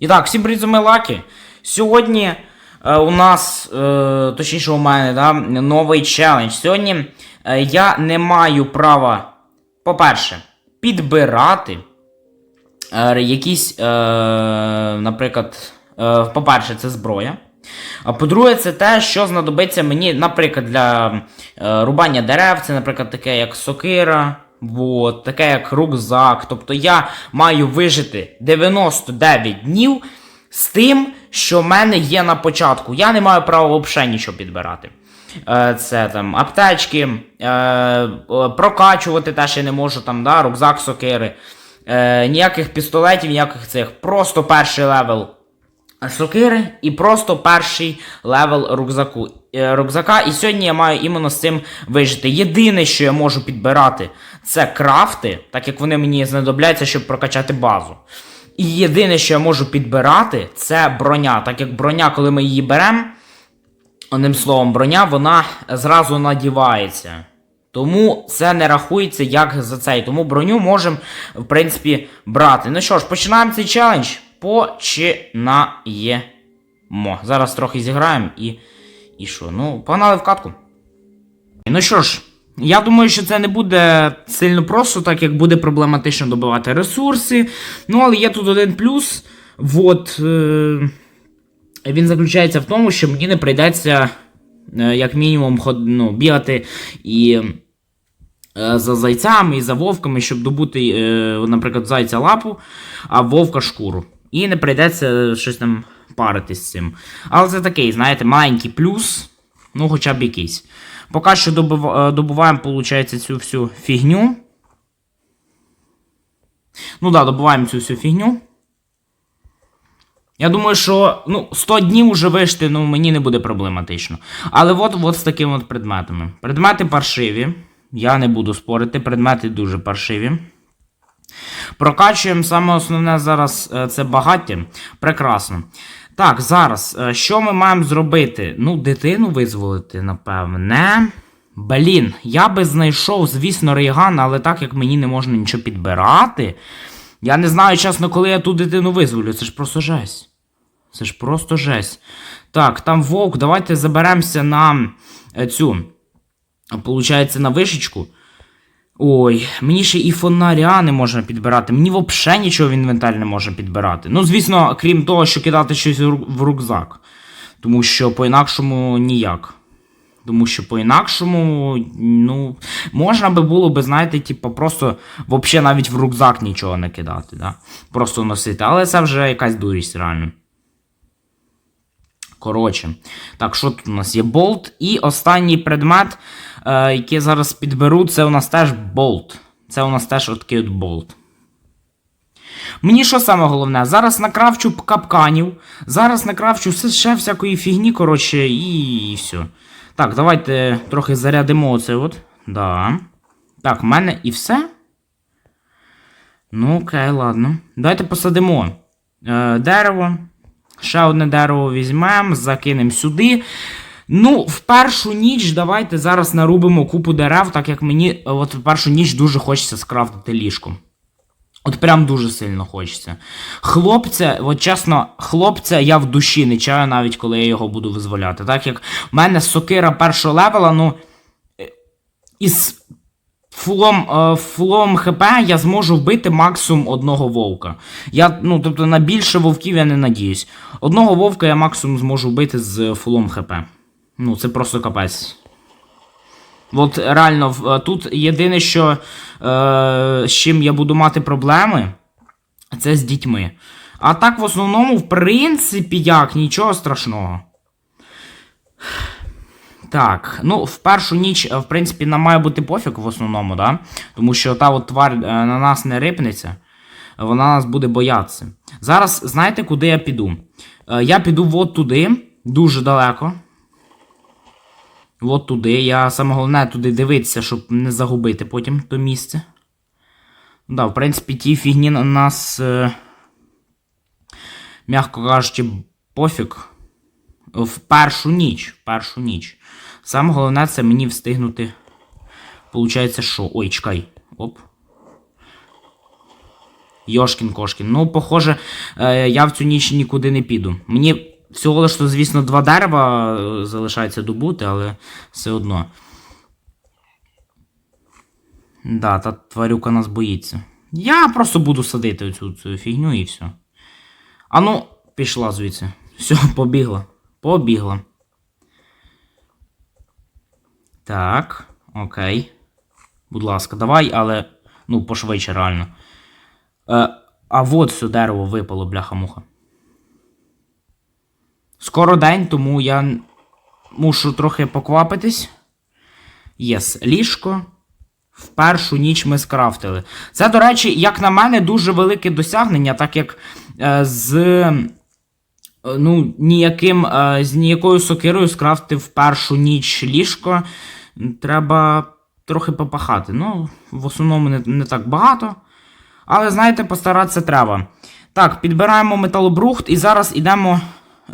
І так, всім привіт, вами Лакі. Сьогодні е, у нас, е, точніше у мене, да, новий челендж. Сьогодні е, я не маю права, по-перше, підбирати е, якісь, е, наприклад, е, по-перше, це зброя. А по-друге, це те, що знадобиться мені, наприклад, для е, рубання дерев, це, наприклад, таке як сокира, вот, таке як рюкзак. Тобто я маю вижити 99 днів з тим, що в мене є на початку. Я не маю права взагалі нічого підбирати. Е, Це там аптечки, е, е, прокачувати теж я не можу, там, да, рюкзак, сокири. Ніяких пістолетів, ніяких цих. Просто перший левел сокири і просто перший левел рюкзаку, е, рюкзака. І сьогодні я маю іменно з цим вижити. Єдине, що я можу підбирати, це крафти, так як вони мені знадобляться, щоб прокачати базу. І єдине, що я можу підбирати, це броня. Так як броня, коли ми її беремо, одним словом, броня, вона зразу надівається. Тому це не рахується як за цей. Тому броню можемо, в принципі, брати. Ну що ж, починаємо цей челендж. Починаємо. Зараз трохи зіграємо і. І що? Ну, погнали в катку. Ну що ж, я думаю, що це не буде сильно просто, так як буде проблематично добивати ресурси. Ну, але є тут один плюс. Вот. Е- він заключається в тому, що мені не прийдеться, е, як мінімум, ход, ну, бігати і е, за зайцями і за вовками, щоб добути, е, наприклад, зайця лапу, а вовка шкуру. І не прийдеться щось там паритись з цим. Але це такий, знаєте, маленький плюс, ну хоча б якийсь. Поки що е, добуваємо, виходить, цю всю фігню. Ну да, добуваємо цю всю фігню. Я думаю, що ну, 100 днів уже вижити, ну, мені не буде проблематично. Але от, от з такими от предметами. Предмети паршиві. Я не буду спорити, предмети дуже паршиві. Прокачуємо саме основне зараз е, це багаття. Прекрасно. Так, зараз, е, що ми маємо зробити? Ну, дитину визволити, напевне. Блін, я би знайшов, звісно, рейган, але так як мені не можна нічого підбирати. Я не знаю, чесно, коли я ту дитину визволю. Це ж просто жесть. Це ж просто жесть. Так, там вовк, давайте заберемося на е, цю. Получається, на вишечку. Ой, мені ще і фонаря не можна підбирати. Мені взагалі нічого в інвентар не можна підбирати. Ну, звісно, крім того, що кидати щось в рюкзак. Тому що по-інакшому ніяк. Тому що по-інакшому, ну, можна би було би, знаєте, типу, просто взагалі навіть в рюкзак нічого не кидати, да? Просто носити. Але це вже якась дурість, реально. Коротше. Так, що тут у нас є болт. І останній предмет, е, який я зараз підберу, це у нас теж болт. Це у нас теж такий от болт. Мені що саме головне? Зараз накравчу капканів, зараз накравчу все ще всякої фігні, коротше, і, і все. Так, давайте трохи зарядимо оце от. Да. Так, в мене і все. Ну, окей, ладно. Давайте посадимо е, дерево. Ще одне дерево візьмемо, закинемо сюди. Ну, в першу ніч давайте зараз нарубимо купу дерев, так як мені от в першу ніч дуже хочеться скрафтити ліжко. От прям дуже сильно хочеться. Хлопця, от чесно, хлопця я в душі не чаю, навіть коли я його буду визволяти. Так як в мене сокира першого левела, ну. е, Із фулом, е, фулом ХП я зможу вбити максимум одного вовка. Я, ну, тобто на більше вовків я не надіюсь. Одного вовка я максимум зможу вбити з фулом ХП. Ну, це просто капець. От реально, е, тут єдине, що е, з чим я буду мати проблеми, це з дітьми. А так, в основному, в принципі, як, нічого страшного. Так, ну, в першу ніч, е, в принципі, нам має бути пофіг в основному, да? Тому що та от тварь е, на нас не рипнеться, вона нас буде боятися. Зараз, знаєте, куди я піду? Е, Я піду от туди, дуже далеко. От туди. Я саме головне туди дивитися, щоб не загубити потім то місце. Да, в принципі, ті фігні на нас, м'яко кажучи, пофіг. В першу ніч. Першу ніч. Саме головне це мені встигнути. Получається, що. Ой, чекай. Оп. Йошкін Кошкін. Ну, похоже, е, я в цю ніч нікуди не піду. Мені всього лише, звісно, два дерева е, залишається добути, але все одно. Да, та тварюка нас боїться. Я просто буду садити цю, цю фігню і все. А ну, пішла звідси. Все, побігла. Побігла. Так, окей. Будь ласка, давай, але. Ну, пошвидше, реально. Е, а от все дерево випало, бляха-муха. Скоро день, тому я мушу трохи поквапитись. Єс, ліжко. В першу ніч ми скрафтили. Це, до речі, як на мене, дуже велике досягнення, так як е, з. Е, Ну, ніяким, е, з ніякою сокирою скрафтив в першу ніч ліжко. Треба трохи попахати. Ну, в основному не, не так багато. Але, знаєте, постаратися треба. Так, підбираємо металобрухт і зараз ідемо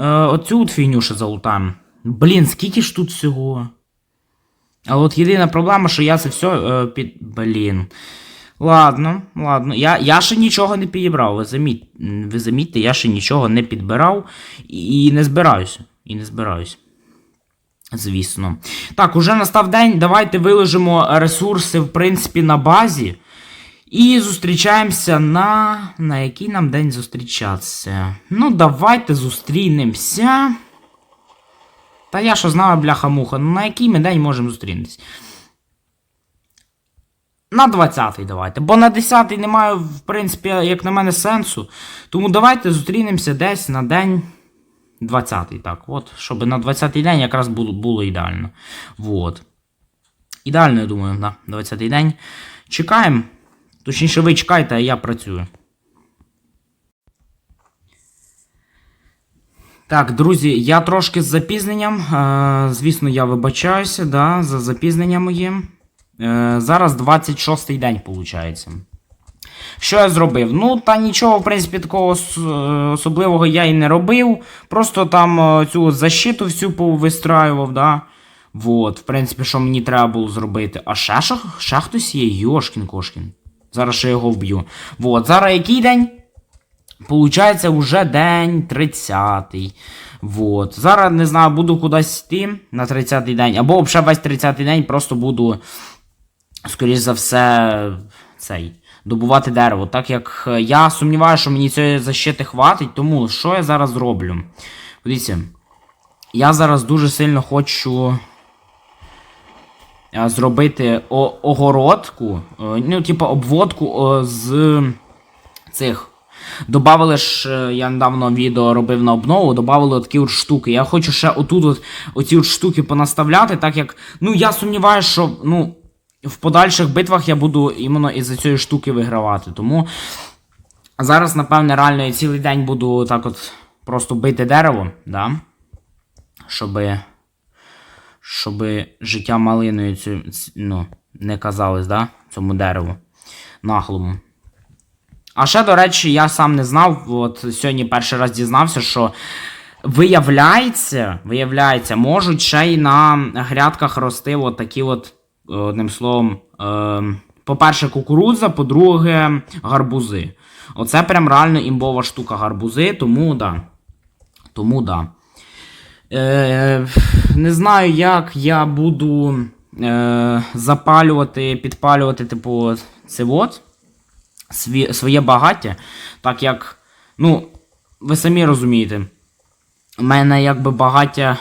е, оцю от фігню ще залутаємо. Блін, скільки ж тут всього? Але от єдина проблема, що я це все е, під. Блін. Ладно, ладно. Я, я ще нічого не підібрав. Ви, заміт, ви замітьте, я ще нічого не підбирав і, не збираюся. І не збираюся. Звісно. Так, уже настав день. Давайте виложимо ресурси, в принципі, на базі. І зустрічаємося на. На який нам день зустрічатися? Ну, давайте зустрінемося. Та я що знаю, бляха-муха, ну на який ми день можемо зустрітися? На 20-й давайте. Бо на 10-й немає, в принципі, як на мене, сенсу. Тому давайте зустрінемося десь на день 20-й. Так, от, щоб на 20-й день якраз було, було ідеально. Вот. Ідеально, я думаю, на 20-й день. Чекаємо. Точніше, ви чекайте, а я працюю. Так, друзі, я трошки з запізненням. Е, звісно, я вибачаюся да, за запізнення моє. Е, зараз 26-й день, виходить. Що я зробив? Ну, та нічого, в принципі, такого е, особливого я і не робив. Просто там е, цю защиту всю повистраював, да. Вот, в принципі, що мені треба було зробити. А ще, ще, ще хтось є, Йошкін Кошкін. Зараз ще його вб'ю. Вот, зараз який день? Получається, вже день 30. Вот. Зараз не знаю, буду кудись йти на 30-й день. Або взагалі весь 30-й день просто буду, скоріш за все, цей. Добувати дерево. Так як е, я сумніваюся, що мені цієї защити хватить, тому що я зараз зроблю? Дивіться, я зараз дуже сильно хочу е, зробити огородку, е, ну, типу, обводку з цих. Добавили ж, я недавно відео робив на обнову, добавили такі от штуки. Я хочу ще отут от, оці от штуки понаставляти, так як, ну, я сумніваюся, що, ну, в подальших битвах я буду іменно із-за цієї штуки вигравати. Тому зараз, напевне, реально я цілий день буду так от просто бити дерево, да? Щоби, щоби життя малиною цю, ну, не казалось, да? Цьому дереву. Нахлому. А ще, до речі, я сам не знав, от сьогодні перший раз дізнався, що виявляється, виявляється, можуть ще й на грядках рости от такі от, одним словом, е, по-перше, кукурудза, по-друге, гарбузи. Оце прям реально імбова штука гарбузи, тому да. Тому да. Е, не знаю, як я буду е, запалювати, підпалювати, типу, це от сві, своє багаття, так як, ну, ви самі розумієте, у мене якби багаття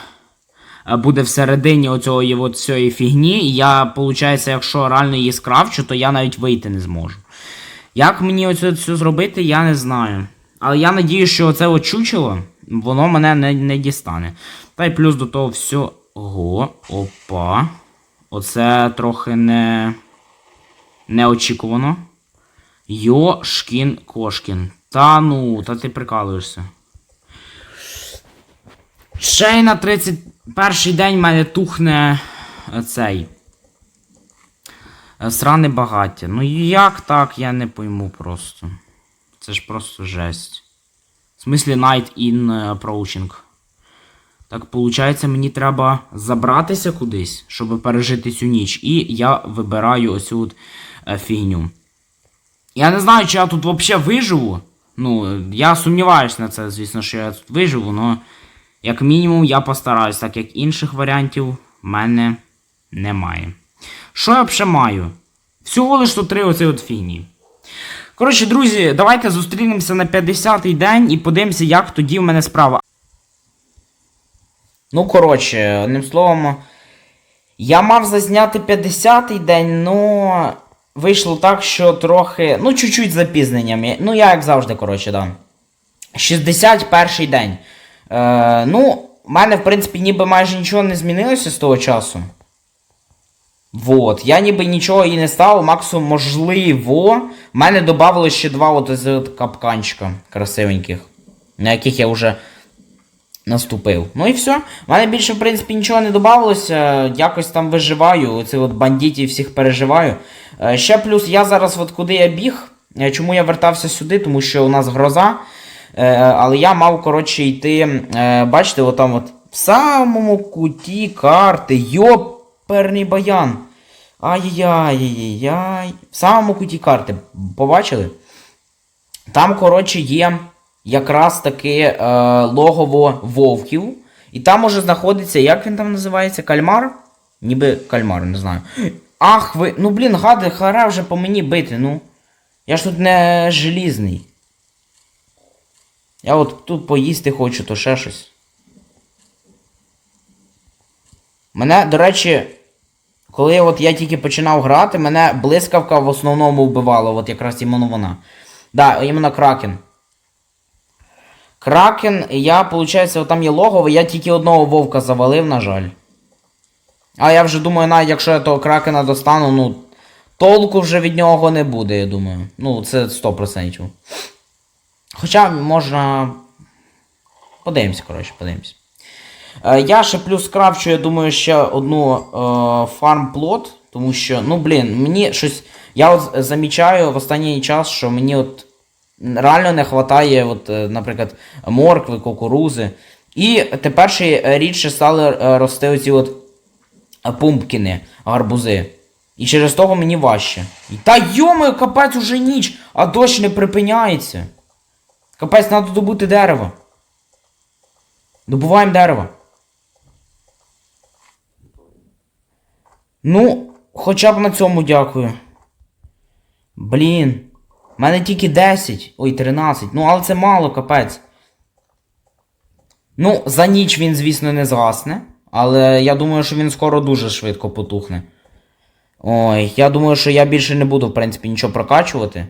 буде всередині оцього от цієї фігні, і я, виходить, якщо реально її скрафчу, то я навіть вийти не зможу. Як мені оце все зробити, я не знаю. Але я надію, що оце от чучело, воно мене не, не дістане. Та й плюс до того всього. Опа. Оце трохи не. неочікувано. Йошкін Кошкін. Та ну, та ти прикалуєшся. Ще й на 31 день в мене тухне е, цей. е, Сране багаття. Ну як так, я не пойму просто. Це ж просто жесть. В смислі Night in Approaching. Так, виходить, мені треба забратися кудись, щоб пережити цю ніч. І я вибираю оцю от е, фігню. Я не знаю, чи я тут взагалі виживу. Ну, я сумніваюся на це, звісно, що я тут виживу, але як мінімум я постараюсь, так як інших варіантів в мене немає. Що я взагалі маю? Всього лиш тут три оці от фігні. Коротше, друзі, давайте зустрінемося на 50-й день і подивимося, як тоді в мене справа. Ну, коротше, одним словом, я мав зазняти 50-й день, ну. Вийшло так, що трохи. Ну, чуть-чуть запізненням. Ну, я як завжди, коротше, да. 61 день. Е, ну, в мене, в принципі, ніби майже нічого не змінилося з того часу. Вот. Я ніби нічого і не став, максимум можливо. В мене додавалось ще два от капканчика красивеньких, на яких я вже наступив. Ну і все. В мене більше, в принципі, нічого не додавалося. Якось там виживаю. Оці от бандитів всіх переживаю. Е, Ще плюс я зараз, от куди я біг. е, Чому я вертався сюди? Тому що у нас гроза. Е, Але я мав, коротше, йти. е, Бачите, отам от в самому куті карти. Йоперний баян. Ай-яй-яй-яй. В самому куті карти. Побачили? Там, коротше, є якраз таки е, логово вовків. І там уже знаходиться, як він там називається? Кальмар? Ніби кальмар, не знаю. Ах, ви. Ну блін, гади, хара вже по мені бити, ну. Я ж тут не желізний. Я от тут поїсти хочу, то ще щось. Мене, до речі, коли от я тільки починав грати, мене блискавка в основному вбивала, от якраз іменно вона. Да, іменно Кракен. Кракен, я, виходить, там є логово, я тільки одного вовка завалив, на жаль. А я вже думаю, навіть якщо я того кракена достану, ну. Толку вже від нього не буде, я думаю. Ну, це 100%. Хоча можна. Подивимось, коротше, подивимось. Е, я ще плюс крафчу, я думаю, ще одну е, фармплот, тому що, ну блін, мені щось. Я от замічаю в останній час, що мені от реально не вистачає, от, е, наприклад, моркви, кукурузи. І тепер ще рідше стали е, рости оці от е, пумпкіни, гарбузи. І через того мені важче. Та йоми, капець уже ніч, а дощ не припиняється. Капець, треба добути дерево. Добуваємо дерево. Ну, хоча б на цьому дякую. Блін. У мене тільки 10. Ой, 13. Ну, але це мало, капець. Ну, за ніч він, звісно, не згасне. Але я думаю, що він скоро дуже швидко потухне. Ой, я думаю, що я більше не буду, в принципі, нічого прокачувати.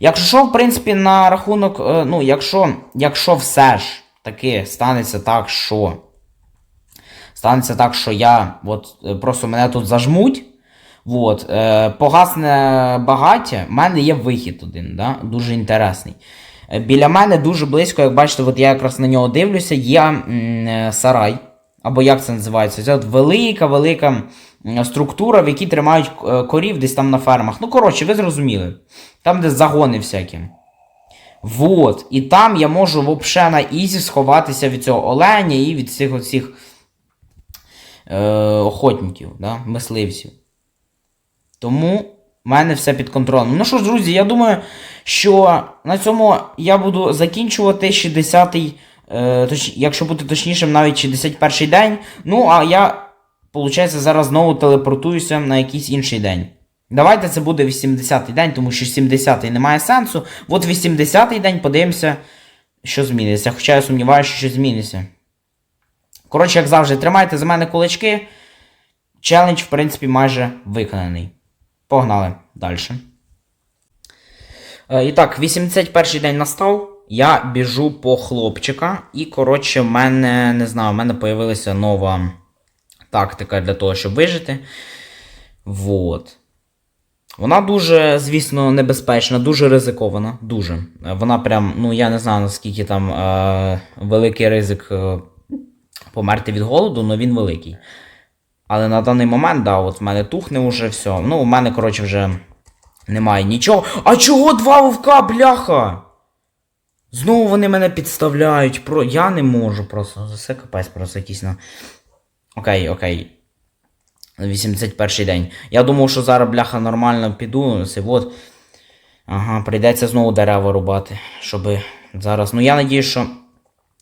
Якщо що, в принципі, на рахунок. е, Ну, якщо, якщо все ж таки станеться так, що. Станеться так, що я. От е, просто мене тут зажмуть. От, е, погасне багаття, в мене є вихід один, да? дуже інтересний. Біля мене дуже близько, як бачите, от я якраз на нього дивлюся, є м, сарай. Або як це називається? Це от велика-велика структура, в якій тримають е, корів десь там на фермах. Ну, коротше, ви зрозуміли. Там, де загони всякі. Вот. І там я можу взагалі на ізі сховатися від цього оленя і від цих оцих е, охотників, да? мисливців. Тому в мене все під контролем. Ну що ж, друзі, я думаю, що на цьому я буду закінчувати 60-й, е, точ, якщо бути точнішим, навіть 61-й день. Ну, а я, виходить, зараз знову телепортуюся на якийсь інший день. Давайте це буде 80-й день, тому що 70-й немає сенсу. От 80-й день подивимося, що зміниться. Хоча я сумніваюся, що щось зміниться. Коротше, як завжди, тримайте за мене кулачки. Челендж, в принципі, майже виконаний. Погнали далі. Е, І так, 81-й день настав. Я біжу по хлопчика. І, коротше, в мене, не знаю, в мене появилася нова тактика для того, щоб вижити. Вот. Вона дуже, звісно, небезпечна, дуже ризикована. Дуже. Вона прям, ну я не знаю, наскільки там е, великий ризик е, померти від голоду, але він великий. Але на даний момент, да, от в мене тухне вже все. Ну, у мене, коротше, вже немає нічого. А чого два вовка, бляха? Знову вони мене підставляють. Про... Я не можу просто. Це капець просто якийсь на. Окей, окей. 81 день. Я думав, що зараз бляха нормально піду. От. Ага, прийдеться знову дерева рубати, щоб зараз. Ну я надію, що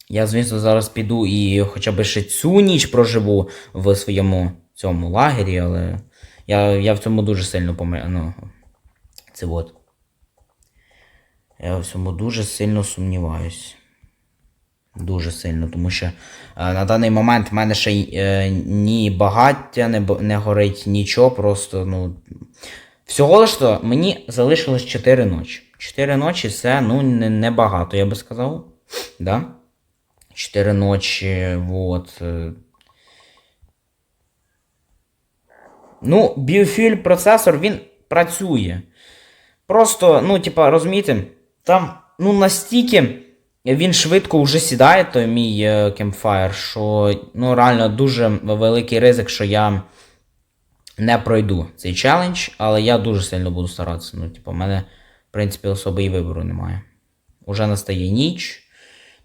я, звісно, зараз піду і хоча б ще цю ніч проживу в своєму цьому лагері, але я, я в цьому дуже сильно помер... Ну, це от. Я в цьому дуже сильно сумніваюсь. Дуже сильно, тому що на даний момент в мене ще е, ні багаття не, не горить, нічого, просто, ну. Всього лиш то мені залишилось 4 ночі. 4 ночі це ну не, небагато, я би сказав. Да? 4 ночі, вот. е. Ну, біофіль процесор він працює. Просто, ну, типа, розумієте, там, ну, настільки він швидко вже сідає, той мій е, що ну, реально дуже великий ризик, що я не пройду цей челендж, але я дуже сильно буду старатися. Ну, типу, в мене, в принципі, особи і вибору немає. Уже настає ніч.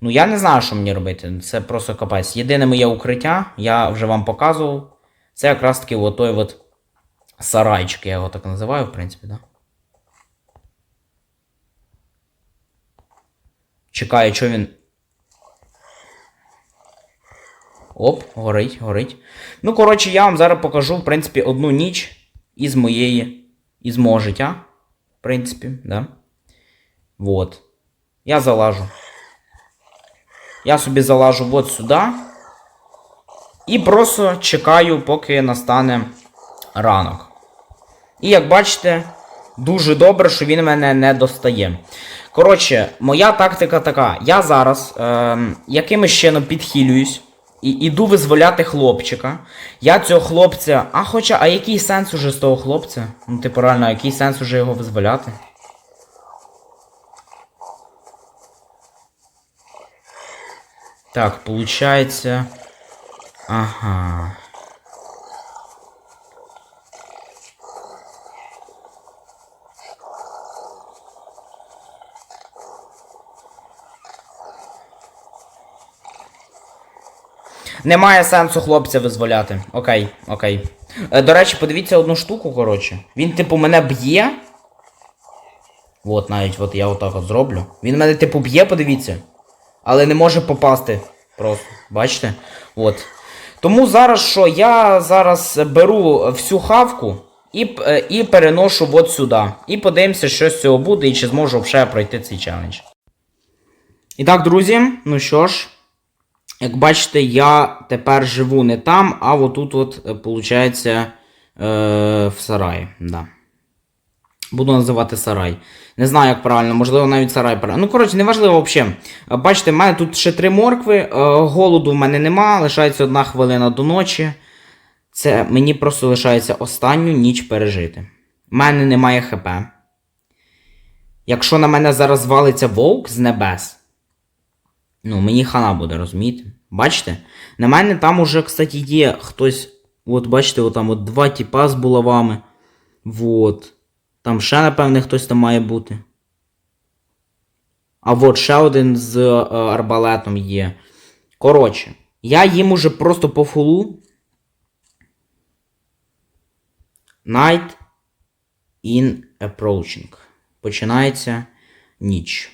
Ну, я не знаю, що мені робити. Це просто капець. Єдине моє укриття, я вже вам показував. Це якраз таки отой от сарайчик, я його так називаю, в принципі, да? Чекаю, що він. Оп, горить, горить. Ну, коротше, я вам зараз покажу, в принципі, одну ніч із моєї, із мого життя. В принципі, да. Вот. Я залажу. Я собі залажу от сюди. І просто чекаю, поки настане ранок. І як бачите, дуже добре, що він мене не достає. Коротше, моя тактика така. Я зараз е, якимось чином підхилююсь і іду визволяти хлопчика. Я цього хлопця. А хоча, а який сенс уже з того хлопця? Ну, типу, реально, а який сенс уже його визволяти? Так, получается. Ага. Немає сенсу хлопця визволяти. Окей, окей. Е, До речі, подивіться одну штуку, коротше. Він, типу, мене б'є. От, навіть от я отак от зроблю. Він мене, типу, б'є, подивіться. Але не може попасти. Просто. Бачите? От. Тому зараз що? Я зараз беру всю хавку і, е, і переношу от сюди. І подивимося, що з цього буде, і чи зможу вже пройти цей челендж. І так, друзі, ну що ж. Як бачите, я тепер живу не там, а отут, от, е, получається, е, в сараї. Да. Буду називати сарай. Не знаю, як правильно, можливо, навіть сарай. Ну, коротше, неважливо взагалі. Е, Бачите, в мене тут ще три моркви, е, голоду в мене нема, лишається одна хвилина до ночі. Це мені просто лишається останню ніч пережити. У мене немає ХП. Якщо на мене зараз звалиться вовк з небес, ну, мені хана буде, розумієте? Бачите? На мене там уже, кстати, є хтось. От, бачите, от там от два тіпа з булавами. Вот. Там ще, напевне, хтось там має бути. А от ще один з е, арбалетом є. Коротше, я їм уже просто по фулу. Night in approaching. Починається ніч.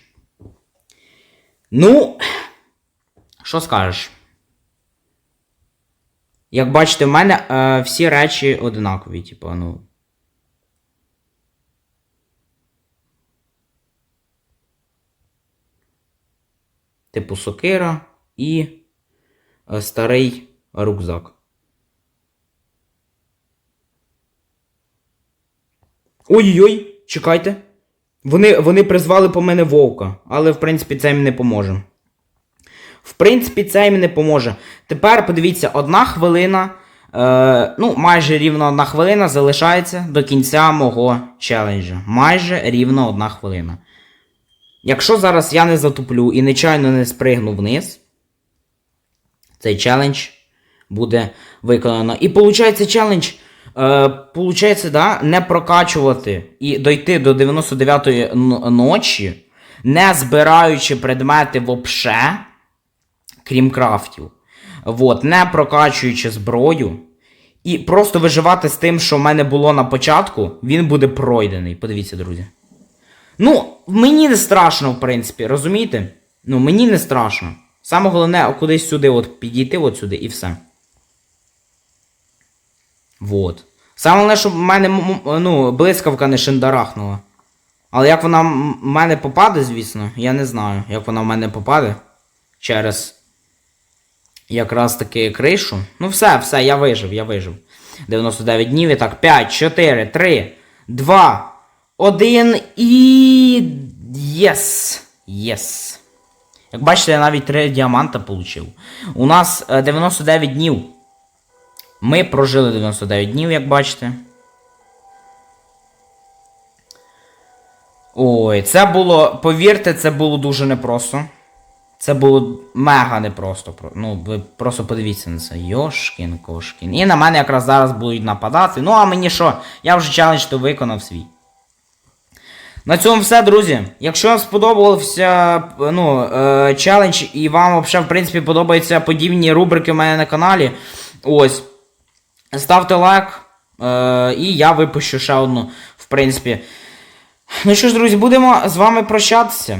Ну, що скажеш? Як бачите, в мене е, всі речі одинакові, типу, ну. Типу сокира і е, старий рюкзак. Ой-ой-ой, чекайте. Вони, вони призвали по мене вовка, але в принципі це їм не поможе. В принципі, це їм не поможе. Тепер подивіться, одна хвилина, е, ну, майже рівно одна хвилина залишається до кінця мого челенджа. Майже рівно одна хвилина. Якщо зараз я не затуплю і нечайно не спригну вниз, цей челендж буде виконано. І виходить, челендж. Е, получається, да, не прокачувати і дойти до 99-ї ночі, не збираючи предмети вообще, крім крафтів. Вот, не прокачуючи зброю. І просто виживати з тим, що в мене було на початку, він буде пройдений. Подивіться, друзі. Ну, мені не страшно, в принципі, розумієте? Ну, мені не страшно. Саме головне кудись сюди, от підійти от сюди і все. Вот. Саме головне, щоб в мене ну, блискавка не шиндарахнула. Але як вона в мене попаде, звісно, я не знаю, як вона в мене попаде через якраз таки кришу. Ну все, все, я вижив, я вижив. 99 днів і так. 5, 4, 3, 2, 1 і. Єс! Єс! Як бачите, я навіть 3 діаманта отримав. У нас е, 99 днів. Ми прожили 99 днів, як бачите. Ой, це було, повірте, це було дуже непросто. Це було мега непросто. Ну, ви просто подивіться на це. Йошкін кошкін. І на мене якраз зараз будуть нападати. Ну, а мені що? Я вже челендж то виконав свій. На цьому все, друзі. Якщо вам сподобався ну, е, челендж і вам взагалі, в принципі, подобаються подібні рубрики у мене на каналі, ось. Ставте лайк. Е, і я випущу ще одну, в принципі. Ну що ж, друзі, будемо з вами прощатися.